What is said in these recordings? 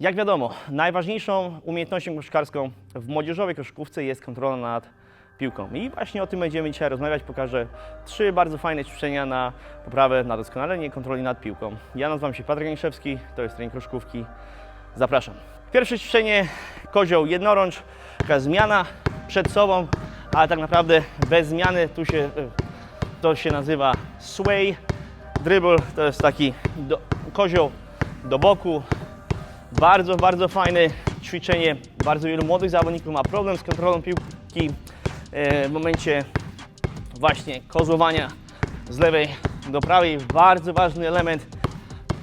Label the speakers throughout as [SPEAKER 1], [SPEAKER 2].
[SPEAKER 1] Jak wiadomo, najważniejszą umiejętnością koszkarską w młodzieżowej koszykówce jest kontrola nad piłką. I właśnie o tym będziemy dzisiaj rozmawiać. Pokażę trzy bardzo fajne ćwiczenia na poprawę, na doskonalenie kontroli nad piłką. Ja nazywam się Patryk Janiszewski, to jest trening koszykówki. Zapraszam. Pierwsze ćwiczenie kozioł jednorącz, taka zmiana przed sobą, ale tak naprawdę bez zmiany. Tu się, to się nazywa sway dribble, to jest taki do, kozioł do boku. Bardzo, bardzo fajne ćwiczenie. Bardzo wielu młodych zawodników ma problem z kontrolą piłki e, w momencie właśnie kozłowania z lewej do prawej. Bardzo ważny element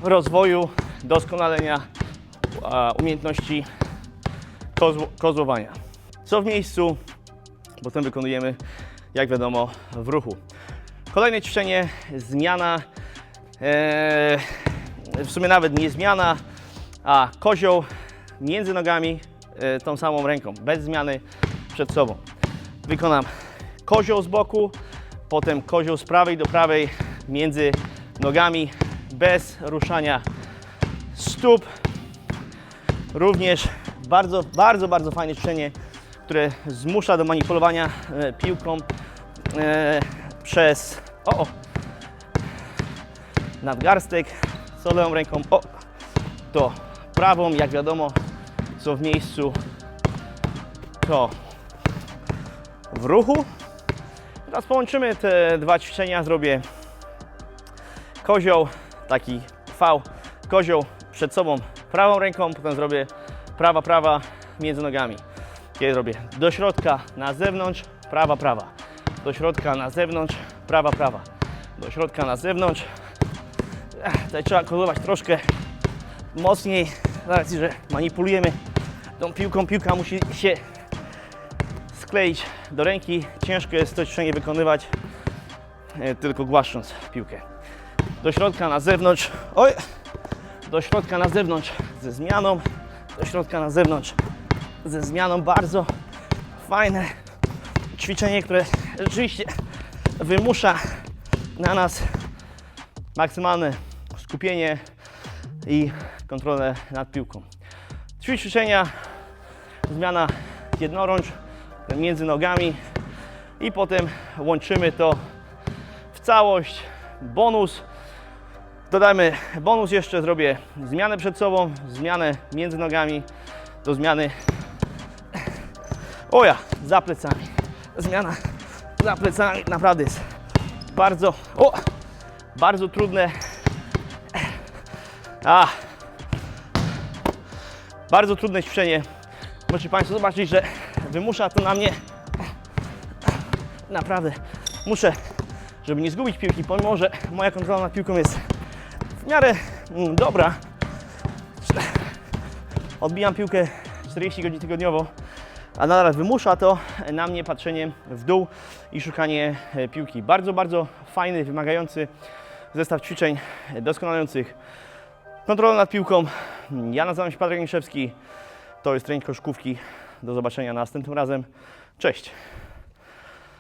[SPEAKER 1] rozwoju, doskonalenia umiejętności kozł- kozłowania. Co w miejscu, potem wykonujemy, jak wiadomo, w ruchu. Kolejne ćwiczenie, zmiana, e, w sumie nawet nie zmiana, a kozioł między nogami e, tą samą ręką, bez zmiany przed sobą. Wykonam kozioł z boku, potem kozioł z prawej do prawej między nogami, bez ruszania stóp. Również bardzo, bardzo, bardzo fajne ćwiczenie, które zmusza do manipulowania e, piłką e, przez o, o, nadgarstek, co lewą ręką, o, to prawą, jak wiadomo, co w miejscu, to w ruchu. Teraz połączymy te dwa ćwiczenia, zrobię kozioł, taki V, kozioł przed sobą prawą ręką, potem zrobię prawa, prawa między nogami. Kiedy zrobię do środka, na zewnątrz, prawa, prawa. Do środka, na zewnątrz, prawa, prawa. Do środka, na zewnątrz. Tutaj trzeba kozłować troszkę mocniej, z racji, że manipulujemy tą piłką. Piłka musi się skleić do ręki. Ciężko jest to ćwiczenie wykonywać e, tylko głaszcząc piłkę. Do środka, na zewnątrz. Oj! Do środka, na zewnątrz ze zmianą. Do środka, na zewnątrz ze zmianą. Bardzo fajne ćwiczenie, które rzeczywiście wymusza na nas maksymalne skupienie i kontrolę nad piłką. Trzy ćwiczenia, zmiana jednorącz między nogami i potem łączymy to w całość. Bonus. Dodamy bonus jeszcze, zrobię zmianę przed sobą, zmianę między nogami do zmiany oja, za plecami. Zmiana za plecami naprawdę jest bardzo, o, bardzo trudne. A, bardzo trudne ćwiczenie. Możecie Państwo zobaczyć, że wymusza to na mnie naprawdę. Muszę, żeby nie zgubić piłki, pomimo że moja kontrola nad piłką jest w miarę mm, dobra. Odbijam piłkę 40 godzin tygodniowo, a nadal wymusza to na mnie patrzenie w dół i szukanie e, piłki. Bardzo, bardzo fajny, wymagający zestaw ćwiczeń doskonalących kontrolę nad piłką. Ja nazywam się Patryk Niszewski. To jest trening koszykówki. Do zobaczenia następnym razem. Cześć!